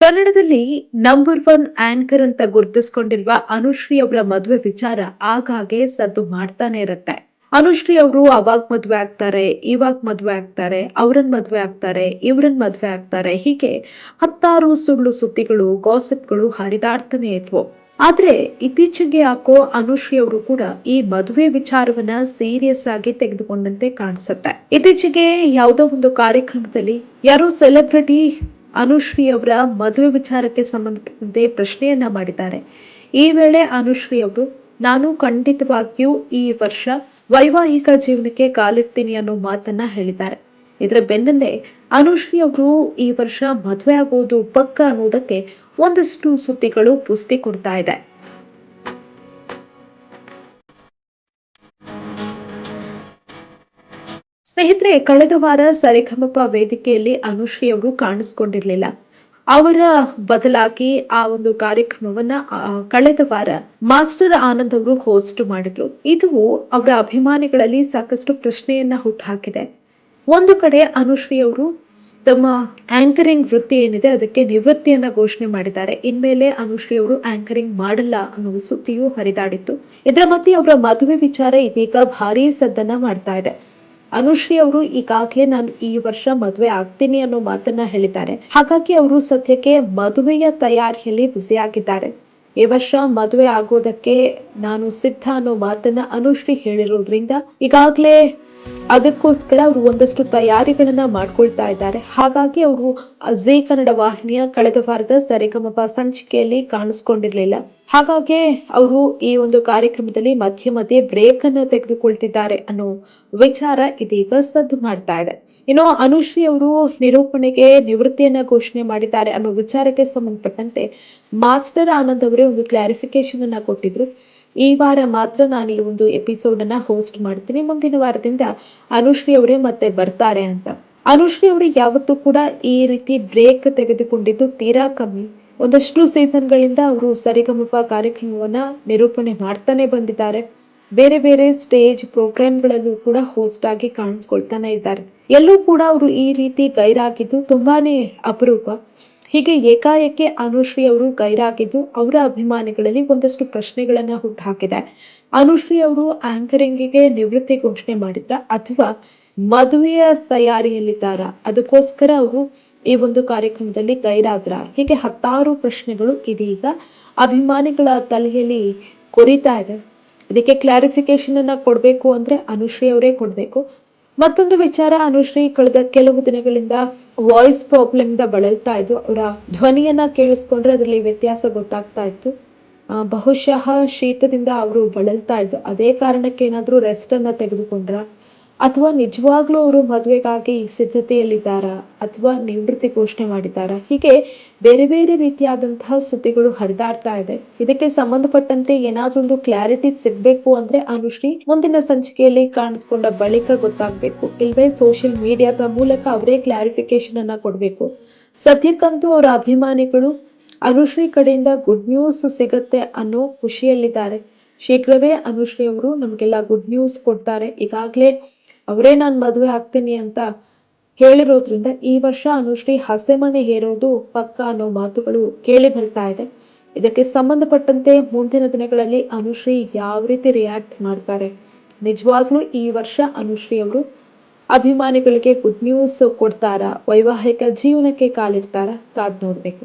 ಕನ್ನಡದಲ್ಲಿ number one anchor ಅಂತ ಗುರುತಿಸ್ಕೊಂಡಿರುವ ಅನುಶ್ರೀ ಅವರ ಮದುವೆ ವಿಚಾರ ಆಗಾಗ್ಗೆ ಸದ್ದು ಮಾಡ್ತಾನೆ ಇರುತ್ತೆ. ಅನುಶ್ರೀ ಅವರು ಅವಾಗ ಮದುವೆ ಆಗ್ತಾರೆ, ಇವಾಗ ಮದುವೆ ಆಗ್ತಾರೆ, ಅವ್ರನ್ ಮದುವೆ ಆಗ್ತಾರೆ, ಇವ್ರನ್ ಮದುವೆ ಆಗ್ತಾರೆ, ಹೀಗೆ ಹತ್ತಾರು ಸುಳ್ಳು ಸುದ್ದಿಗಳು ಗಾಸಿಪ್ಗಳು ಹರಿದಾಡ್ತಾನೆ ಇದ್ವು. ಆದ್ರೆ ಇತ್ತೀಚೆಗೆ ಹಾಕೋ ಅನುಶ್ರೀ ಅವರು ಕೂಡ ಈ ಮದುವೆ ವಿಚಾರವನ್ನ ಸೀರಿಯಸ್ ಆಗಿ ತೆಗೆದುಕೊಂಡಂತೆ ಕಾಣಿಸುತ್ತೆ. ಇತ್ತೀಚೆಗೆ ಯಾವುದೋ ಒಂದು ಕಾರ್ಯಕ್ರಮದಲ್ಲಿ ಯಾರೋ ಸೆಲೆಬ್ರಿಟಿ ಅನುಶ್ರೀ ಅವರ ಮದುವೆ ವಿಚಾರಕ್ಕೆ ಸಂಬಂಧಪಟ್ಟಂತೆ ಪ್ರಶ್ನೆಯನ್ನ ಮಾಡಿದ್ದಾರೆ. ಈ ವೇಳೆ ಅನುಶ್ರೀ ಅವರು, ನಾನು ಖಂಡಿತವಾಗಿಯೂ ಈ ವರ್ಷ ವೈವಾಹಿಕ ಜೀವನಕ್ಕೆ ಕಾಲಿಡ್ತೀನಿ ಅನ್ನೋ ಮಾತನ್ನ ಹೇಳಿದ್ದಾರೆ. ಇದರ ಬೆನ್ನಲ್ಲೇ ಅನುಶ್ರೀ ಅವರು ಈ ವರ್ಷ ಮದುವೆ ಆಗೋದು ಪಕ್ಕ ಅನ್ನೋದಕ್ಕೆ ಒಂದಷ್ಟು ಸುದ್ದಿಗಳು ಪುಷ್ಟಿ ಕೊಡ್ತಾ ಇದೆ. ಸ್ನೇಹಿತರೆ, ಕಳೆದ ವಾರ ಸರಿಗಮಪ ವೇದಿಕೆಯಲ್ಲಿ ಅನುಶ್ರೀ ಅವರು ಕಾಣಿಸ್ಕೊಂಡಿರ್ಲಿಲ್ಲ. ಅವರ ಬದಲಾಗಿ ಆ ಒಂದು ಕಾರ್ಯಕ್ರಮವನ್ನ ಕಳೆದ ವಾರ ಮಾಸ್ಟರ್ ಆನಂದ್ ಅವರು ಹೋಸ್ಟ್ ಮಾಡಿದ್ರು. ಇದು ಅವರ ಅಭಿಮಾನಿಗಳಲ್ಲಿ ಸಾಕಷ್ಟು ಪ್ರಶ್ನೆಯನ್ನ ಹುಟ್ಟುಹಾಕಿದೆ ಒಂದು ಕಡೆ ಅನುಶ್ರೀ ಅವರು ತಮ್ಮ ಆಂಕರಿಂಗ್ ವೃತ್ತಿ ಏನಿದೆ, ಅದಕ್ಕೆ ನಿವೃತ್ತಿಯನ್ನ ಘೋಷಣೆ ಮಾಡಿದ್ದಾರೆ. ಇನ್ಮೇಲೆ ಅನುಶ್ರೀ ಅವರು ಆಂಕರಿಂಗ್ ಮಾಡಲ್ಲ ಅನ್ನೋ ಸುದ್ದಿಯು ಹರಿದಾಡಿತ್ತು. ಇದರ ಮಧ್ಯೆ ಅವರ ಮದುವೆ ವಿಚಾರ ಇದೀಗ ಭಾರೀ ಸದ್ದನ್ನ ಮಾಡ್ತಾ ಇದೆ. ಅನುಶ್ರೀ ಅವರು ಈಗಾಗಲೇ ನಾನು ಈ ವರ್ಷ ಮದುವೆ ಆಗ್ತೀನಿ ಅನ್ನೋ ಮಾತನ್ನ ಹೇಳಿದ್ದಾರೆ. ಹಾಗಾಗಿ ಅವರು ಸದ್ಯಕ್ಕೆ ಮದುವೆಯ ತಯಾರಿಯಲ್ಲಿ ಬ್ಯುಸಿ ಆಗಿದ್ದಾರೆ ಈ ವರ್ಷ ಮದುವೆ ಆಗೋದಕ್ಕೆ ನಾನು ಸಿದ್ಧ ಅನ್ನೋ ಮಾತನ್ನ ಅನುಶ್ರೀ ಹೇಳಿರೋದ್ರಿಂದ ಈಗಾಗಲೇ ಅದಕ್ಕೋಸ್ಕರ ಅವರು ಒಂದಷ್ಟು ತಯಾರಿಗಳನ್ನ ಮಾಡ್ಕೊಳ್ತಾ ಇದ್ದಾರೆ. ಹಾಗಾಗಿ ಅವರು ಝೀ ಕನ್ನಡ ವಾಹಿನಿಯ ಕಳೆದ ವಾರದ ಸರಿಗಮಪ ಸಂಚಿಕೆಯಲ್ಲಿ ಕಾಣಿಸ್ಕೊಂಡಿರ್ಲಿಲ್ಲ. ಹಾಗಾಗಿ ಅವರು ಈ ಒಂದು ಕಾರ್ಯಕ್ರಮದಲ್ಲಿ ಮಧ್ಯೆ ಮಧ್ಯೆ ಬ್ರೇಕ್ ಅನ್ನು ತೆಗೆದುಕೊಳ್ತಿದ್ದಾರೆ ಅನ್ನೋ ವಿಚಾರ ಇದೀಗ ಸದ್ದು ಮಾಡ್ತಾ ಇದೆ. ಇನ್ನು ಅನುಶ್ರೀ ಅವರು ನಿರೂಪಣೆಗೆ ನಿವೃತ್ತಿಯನ್ನ ಘೋಷಣೆ ಮಾಡಿದ್ದಾರೆ ಅನ್ನೋ ವಿಚಾರಕ್ಕೆ ಸಂಬಂಧಪಟ್ಟಂತೆ ಮಾಸ್ಟರ್ ಆನಂದ್ ಅವರೇ ಒಂದು ಕ್ಲಾರಿಫಿಕೇಶನ್ ಅನ್ನ ಕೊಟ್ಟಿದ್ರು. ಈ ವಾರ ಮಾತ್ರ ನಾನು ಈ ಒಂದು ಎಪಿಸೋಡ್ ಅನ್ನ ಹೋಸ್ಟ್ ಮಾಡ್ತೀನಿ. ಮುಂದಿನ ವಾರದಿಂದ ಅನುಶ್ರೀ ಅವರೇ ಮತ್ತೆ ಬರ್ತಾರೆ ಅಂತ. ಅನುಶ್ರೀ ಅವರು ಯಾವತ್ತೂ ಕೂಡ ಈ ರೀತಿ ಬ್ರೇಕ್ ತೆಗೆದುಕೊಂಡಿದ್ದು ತೀರಾ ಕಮ್ಮಿ. ಒಂದಷ್ಟು ಸೀಸನ್ಗಳಿಂದ ಅವರು ಸರಿಗಮಪ ಕಾರ್ಯಕ್ರಮವನ್ನ ನಿರೂಪಣೆ ಮಾಡ್ತಾನೆ ಬಂದಿದ್ದಾರೆ. ಬೇರೆ ಬೇರೆ ಸ್ಟೇಜ್ ಪ್ರೋಗ್ರಾಮ್ಗಳಲ್ಲೂ ಕೂಡ ಹೋಸ್ಟ್ ಆಗಿ ಕಾಣಿಸ್ಕೊಳ್ತಾನೆ ಇದ್ದಾರೆ. ಎಲ್ಲೂ ಕೂಡ ಅವರು ಈ ರೀತಿ ಗೈರಾಗಿದ್ದು ತುಂಬಾನೇ ಅಪರೂಪ. ಹೀಗೆ ಏಕಾಏಕಿ ಅನುಶ್ರೀ ಅವರು ಗೈರಾಗಿದ್ದು ಅವರ ಅಭಿಮಾನಿಗಳಲ್ಲಿ ಒಂದಷ್ಟು ಪ್ರಶ್ನೆಗಳನ್ನ ಹುಟ್ಟುಹಾಕಿದೆ ಅನುಶ್ರೀ ಅವರು ಆಂಕರಿಂಗಿಗೆ ನಿವೃತ್ತಿ ಘೋಷಣೆ ಮಾಡಿದ್ರ ಅಥವಾ ಮದುವೆಯ ತಯಾರಿಯಲ್ಲಿದ್ದಾರ? ಅದಕ್ಕೋಸ್ಕರ ಅವರು ಈ ಒಂದು ಕಾರ್ಯಕ್ರಮದಲ್ಲಿ ಗೈರಾದ್ರ? ಹೀಗೆ ಹತ್ತಾರು ಪ್ರಶ್ನೆಗಳು ಇದೀಗ ಅಭಿಮಾನಿಗಳ ತಲೆಯಲ್ಲಿ ಕೊರಿತಾ ಇದೆ. ಇದಕ್ಕೆ ಕ್ಲಾರಿಫಿಕೇಶನ್ ಅನ್ನ ಕೊಡಬೇಕು ಅಂದ್ರೆ ಅನುಶ್ರೀ ಅವರೇ ಕೊಡಬೇಕು. ಮತ್ತೊಂದು ವಿಚಾರ, ಅನುಶ್ರೀ, ಕಳೆದ ಕೆಲವು ದಿನಗಳಿಂದ ವಾಯ್ಸ್ ಪ್ರಾಬ್ಲಮ್ ಇಂದ ಬಳಲ್ತಾ ಇದ್ರು. ಅವರ ಧ್ವನಿಯನ್ನ ಕೇಳಿಸ್ಕೊಂಡ್ರೆ ಅದರಲ್ಲಿ ವ್ಯತ್ಯಾಸ ಗೊತ್ತಾಗ್ತಾ ಇತ್ತು. ಬಹುಶಃ ಶೀತದಿಂದ ಅವರು ಬಳಲ್ತಾ ಇದ್ರು. ಅದೇ ಕಾರಣಕ್ಕೆ ಏನಾದರೂ ರೆಸ್ಟ್ ಅನ್ನ ತೆಗೆದುಕೊಂಡ್ರ? ಅಥವಾ ನಿಜವಾಗ್ಲೂ ಅವರು ಮದುವೆಗಾಗಿ ಸಿದ್ಧತೆಯಲ್ಲಿದ್ದಾರಾ ಅಥವಾ ನಿವೃತ್ತಿ ಘೋಷಣೆ ಮಾಡಿದ್ದಾರಾ? ಹೀಗೆ ಬೇರೆ ಬೇರೆ ರೀತಿಯಾದಂತಹ ಸುದ್ದಿಗಳು ಹರಿದಾಡ್ತಾ ಇದೆ. ಇದಕ್ಕೆ ಸಂಬಂಧಪಟ್ಟಂತೆ ಏನಾದ್ರೂ ಒಂದು ಕ್ಲಾರಿಟಿ ಸಿಗ್ಬೇಕು ಅಂದ್ರೆ ಅನುಶ್ರೀ ಮುಂದಿನ ಸಂಚಿಕೆಯಲ್ಲಿ ಕಾಣಿಸ್ಕೊಂಡ ಬಳಿಕ ಗೊತ್ತಾಗ್ಬೇಕು. ಇಲ್ವೇ ಸೋಷಿಯಲ್ ಮೀಡಿಯಾದ ಮೂಲಕ ಅವರೇ ಕ್ಲಾರಿಫಿಕೇಶನ್ ಅನ್ನ ಕೊಡಬೇಕು. ಸದ್ಯಕ್ಕಂತೂ ಅವರ ಅಭಿಮಾನಿಗಳು ಅನುಶ್ರೀ ಕಡೆಯಿಂದ ಗುಡ್ ನ್ಯೂಸ್ ಸಿಗತ್ತೆ ಅನ್ನೋ ಖುಷಿಯಲ್ಲಿದ್ದಾರೆ. ಶೀಘ್ರವೇ ಅನುಶ್ರೀ ಅವರು ನಮಗೆಲ್ಲ ಗುಡ್ ನ್ಯೂಸ್ ಕೊಡ್ತಾರೆ. ಈಗಾಗಲೇ ಅವರೇ ನಾನು ಮದುವೆ ಆಗ್ತೀನಿ ಅಂತ ಹೇಳಿರೋದ್ರಿಂದ ಈ ವರ್ಷ ಅನುಶ್ರೀ ಹಸೆಮಣೆ ಹೇರೋದು ಪಕ್ಕ ಅನ್ನೋ ಮಾತುಗಳು ಕೇಳಿ ಬರ್ತಾ ಇದೆ. ಇದಕ್ಕೆ ಸಂಬಂಧಪಟ್ಟಂತೆ ಮುಂದಿನ ದಿನಗಳಲ್ಲಿ ಅನುಶ್ರೀ ಯಾವ ರೀತಿ ರಿಯಾಕ್ಟ್ ಮಾಡ್ತಾರೆ. ನಿಜವಾಗ್ಲೂ ಈ ವರ್ಷ ಅನುಶ್ರೀ ಅವರು ಅಭಿಮಾನಿಗಳಿಗೆ ಗುಡ್ ನ್ಯೂಸ್ ಕೊಡ್ತಾರಾ? ವೈವಾಹಿಕ ಜೀವನಕ್ಕೆ ಕಾಲಿಡ್ತಾರಾ? ಕಾದ್ ನೋಡ್ಬೇಕು.